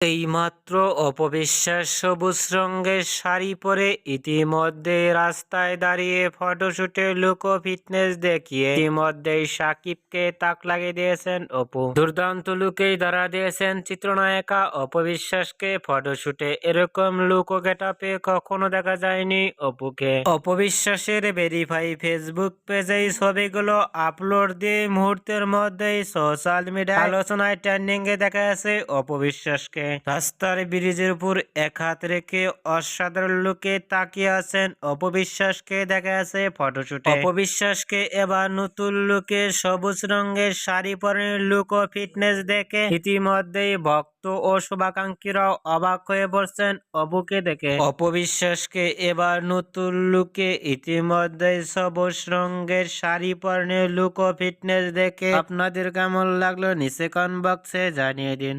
এইমাত্র অপবিশ্বাস সবুজ রঙের শাড়ি পরে ইতিমধ্যে রাস্তায় দাঁড়িয়ে ফটোশুটে লুক ফিটনেস দেখিয়ে ইতিমধ্যেই সাকিবকে তাক লাগিয়ে দিয়েছেন অপু। দুর্দান্ত লুকেই ধরা দিয়েছেন চিত্রনায়িকা অপবিশ্বাসকে। ফটোশুটে এরকম লুক গেটাপে কখনো দেখা যায়নি অপুকে। অপবিশ্বাসের ভেরিফাই ফেসবুক পেজেই ছবিগুলো আপলোড দিয়ে মুহূর্তের মধ্যেই সোশ্যাল মিডিয়ায় আলোচনায় ট্রেন্ডিং এ দেখা যাচ্ছে অপবিশ্বাসকে। রাস্তার ব্রিজের উপর এক হাত রেখে অসাধারণ লোকে তাকিয়ে আছেন অপবিশ্বাসকে দেখা যাচ্ছে ফটোশুটে। অপবিশ্বাসকে এবার নতুন লুকে সবুজ রঙের শাড়ি পরে লুক ফিটনেস দেখে ইতিমধ্যেই ভক্ত ও শুভাকাঙ্ক্ষীরাও অবাক হয়ে পড়ছেন অপুকে দেখে। অপবিশ্বাসকে এবার নতুন লুকে ইতিমধ্যে সবুজ রঙের শাড়ি পরনে লুক ফিটনেস দেখে। আপনাদের কেমন লাগল নিচে কমেন্ট বক্সে জানিয়ে দিন।